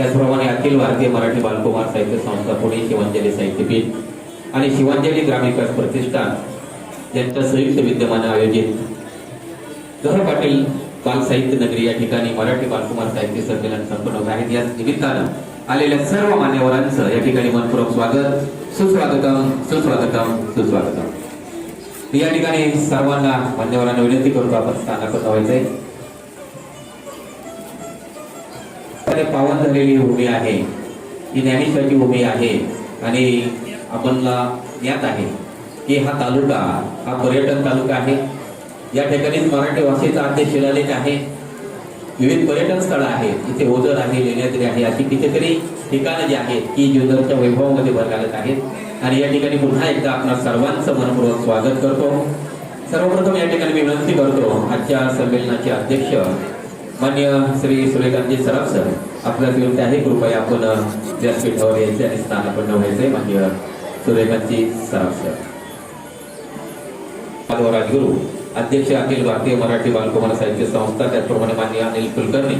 त्याचप्रमाणे अखिल भारतीय मराठी बालकुमार साहित्य संस्था पुणे शिवांजली साहित्यपीठ आणि शिवांजली ग्रामविकास प्रतिष्ठान यांच्या संयुक्त विद्यमाने आयोजित घर पाटील बाल साहित्य नगरी या ठिकाणी मराठी बालकुमार साहित्य संमेलन संपन्न होत आहे. या निमित्तानं आलेल्या सर्व मान्यवरांचं या ठिकाणी मनपूर्वक स्वागत. सुस्वागतम सुस्वागतम सुस्वागतम. या ठिकाणी सर्वांना मान्यवरांना विनंती करतो आपण स्थानापन्न व्हायचंय पावन झालेली भूमी आहे. ही ज्ञानेश्वरची भूमी आहे. आणि आपणला ज्ञात आहे की हा तालुका हा पर्यटन तालुका आहे. या ठिकाणीच मराठी भाषेचा आद्य शिलालेख आहे. विविध पर्यटन स्थळं आहेत. इथे ओझर आहे लेण्याद्री आहे. अशी कितीतरी ठिकाणं जी आहेत की जुन्नरच्या वैभवामध्ये भर घालत आहेत. आणि या ठिकाणी पुन्हा एकदा आपणा सर्वांचं मनपूर्वक स्वागत करतो. सर्वप्रथम या ठिकाणी मी विनंती करतो आजच्या संमेलनाचे अध्यक्ष मान्य श्री सूर्यकांतजी सराफ सर आपल्या विनंती आहे कृपया आपण व्यासपीठावर यायचे आणि स्थानापन्न व्हायचे मान्य सूर्यकांतजी सराफ सर. राजगुरू अध्यक्ष अखिल भारतीय मराठी बालकुमार साहित्य संस्था त्याचप्रमाणे मान्य अनिल कुलकर्णी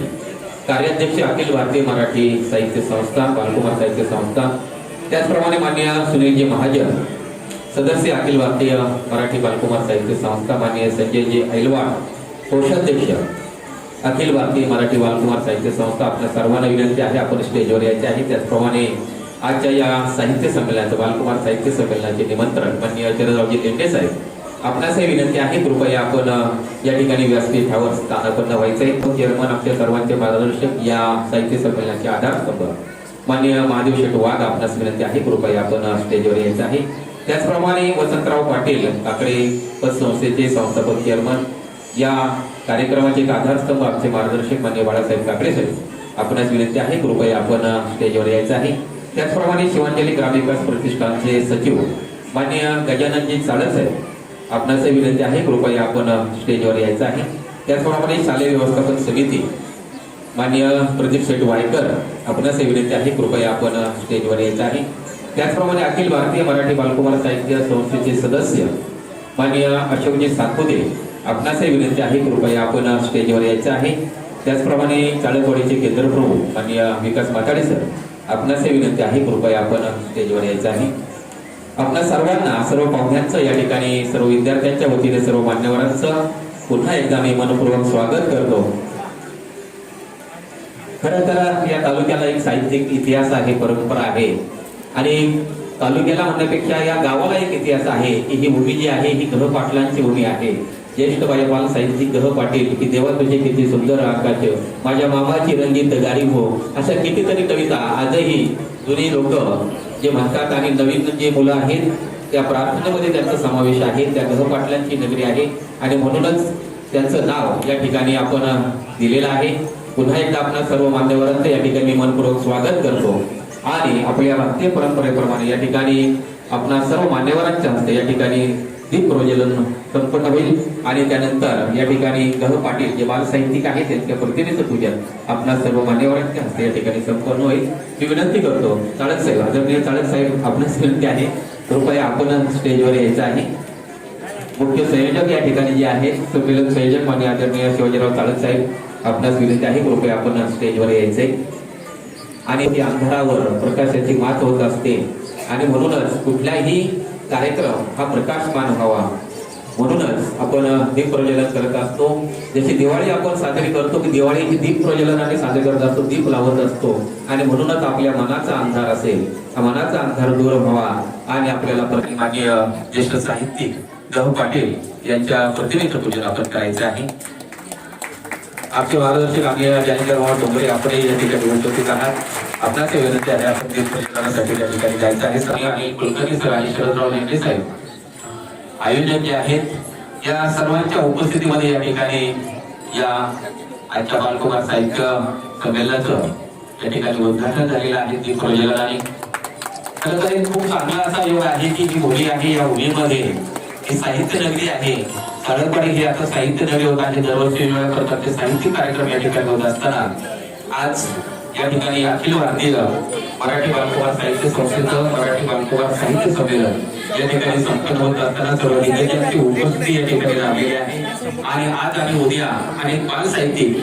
कार्याध्यक्ष अखिल भारतीय मराठी साहित्य संस्था बालकुमार साहित्य संस्था त्याचप्रमाणे मान्य सुनीलजी महाजन सदस्य अखिल भारतीय मराठी बालकुमार साहित्य संस्था मान्य संजयजी ऐलवाड कोषाध्यक्ष अखिल भारतीय मराठी बालकुमार साहित्य संस्था आपल्या सर्वांना विनंती आहे. आपण स्टेजवर यायचे आहे. त्याचप्रमाणे आजच्या या साहित्य संमेलनाचं बालकुमार साहित्य संमेलनाचे निमंत्रण माननीय चंद्ररावजी लेंडे साहेब. आपणासही विनंती आहे. कृपया आपण या ठिकाणी व्यासपीठावर स्थानापन्न व्हायचंय चेअरमन आपल्या सर्वांचे मार्गदर्शक या साहित्य संमेलनाचे आधारस्तंभ. माननीय महादेव शेठ वाघ आपणास विनंती आहे. कृपया आपण स्टेजवर यायचं आहे. त्याचप्रमाणे वसंतराव पाटील काकडे पतसंस्थेचे संस्थापक चेअरमन. या कार्यक्रमाचे एक आधारस्तंभ आमचे मार्गदर्शक मान्य बाळासाहेब काकडे साहेब. आपणास विनंती आहे कृपया आपण स्टेजवर यायचं आहे. त्याचप्रमाणे शिवांजली ग्रामविकास प्रतिष्ठानचे सचिव मान्य गजाननजी साळस साहेब. आपणास विनंती आहे कृपया आपण स्टेजवर यायचं आहे. त्याचप्रमाणे शालेय व्यवस्थापन समिती मान्य प्रदीप शेठ वायकर. आपणास विनंती आहे कृपया आपण स्टेजवर यायचं आहे. त्याचप्रमाणे अखिल भारतीय मराठी बालकुमार साहित्य संस्थेचे सदस्य मान्य अशोकजी सातपुते. आपणासही विनंती आहे कृपया आपण स्टेजवर यायचं आहे. त्याचप्रमाणे चाळकवाडीचे केंद्रप्रमुख आणि विकास माताडे सर आपणासही विनंती आहे कृपया आपण स्टेजवर यायचं आहे. आपल्या सर्वांना सर्व पाहुण्यांचं या ठिकाणी सर्व विद्यार्थ्यांच्या वतीने सर्व मान्यवरांचं पुन्हा एकदा मी मनपूर्वक स्वागत करतो. खरं तर या तालुक्याला एक साहित्यिक इतिहास आहे परंपरा आहे. आणि तालुक्याला म्हणण्यापेक्षा या गावाला एक इतिहास आहे की ही भूमी जी आहे ही गह पाटलांची भूमी आहे. ज्येष्ठ बायपाल साहित्यिक गह पाटील की देवा तुझे किती सुंदर आकाश माझ्या मामाची रंगीत गारीब हो. अशा कितीतरी कविता आजही जुनी लोक जे म्हणतात आणि नवीन जे मुलं आहेत त्या प्रार्थनेमध्ये त्यांचा समावेश आहे त्या गह पाटलांची नगरी आहे. आणि म्हणूनच त्यांचं नाव या ठिकाणी आपण दिलेलं आहे. पुन्हा एकदा आपण सर्व मान्यवरांचं या ठिकाणी मनपूर्वक स्वागत करतो. आणि आपल्या भारतीय परंपरेप्रमाणे या ठिकाणी आपणा सर्व मान्यवरांच्या हस्ते या ठिकाणी दीप प्रज्वलन संपन्न होईल. आणि त्यानंतर या ठिकाणी गह पाटील जे बाल साहित्यिक आहेत त्यांच्या प्रतिमेचं पूजन आपल्या सर्व मान्यवरांच्या हस्ते या ठिकाणी संपन्न होईल. मी विनंती करतो चाळक साहेब आदरणीय चाळक साहेब आपणास विनंती आहे. कृपया आपण स्टेजवर यायचं आहे. मुख्य संयोजक या ठिकाणी जे आहेत संमेलन संयोजक मान्य आदरणीय शिवाजीराव चाळक साहेब आपणास विनंती आहे कृपया आपण स्टेजवर यायचंय. आणि त्या अंधारावर प्रकाशाची मात होत असते. आणि म्हणूनच कुठल्याही कार्यक्रम हा प्रकाशमान व्हावा. म्हणूनच आपण दीप प्रज्वलन करत असतो. जशी दिवाळी आपण साजरी करतो की दिवाळी ही दीप प्रज्वलनाने साजरी करत असतो दीप लावत असतो. आणि म्हणूनच आपल्या मनाचा अंधार असेल. हा मनाचा अंधार दूर व्हावा आणि आपल्याला प्रतिमान्य ज्येष्ठ साहित्यिक गहू पाटील यांच्या प्रतिनिधित्व पूजन आपण करायचं आहे. आपले मार्गदर्शक आम्ही जानेकर डोंगरे आपण या ठिकाणी उपस्थित आहात. आपणास विनंती आहे आपण दीप प्रज्वलनासाठी त्या ठिकाणी जायचं आहे. आणि कुलकर्णी सर आणि शरदराव लेंडे साहेब आयोजक जे आहेत या सर्वांच्या उपस्थितीमध्ये या ठिकाणी या आजच्या बालकुमार साहित्य संमेलनाचं या ठिकाणी उद्घाटन झालेलं आहे. ती प्रयोजनाने खरं तर एक खूप चांगला असा योग आहे की जी होळी आहे या होळीमध्ये ही साहित्य नगरी आहे सळदवाडी हे आता साहित्य नगरी होत आहे दरवर्षी करतात ते साहित्य कार्यक्रम या ठिकाणी होत असताना आज या ठिकाणी अखिल भारतीय मराठी बालकुमार साहित्य संस्थेचं मराठी बालकुमार साहित्य संमेलन या ठिकाणी संपन्न होत असताना सर्व विद्यार्थ्यांची उपस्थिती या ठिकाणी लाभलेली आहे आणि आज आणि उद्या अनेक बालसाहित्यिक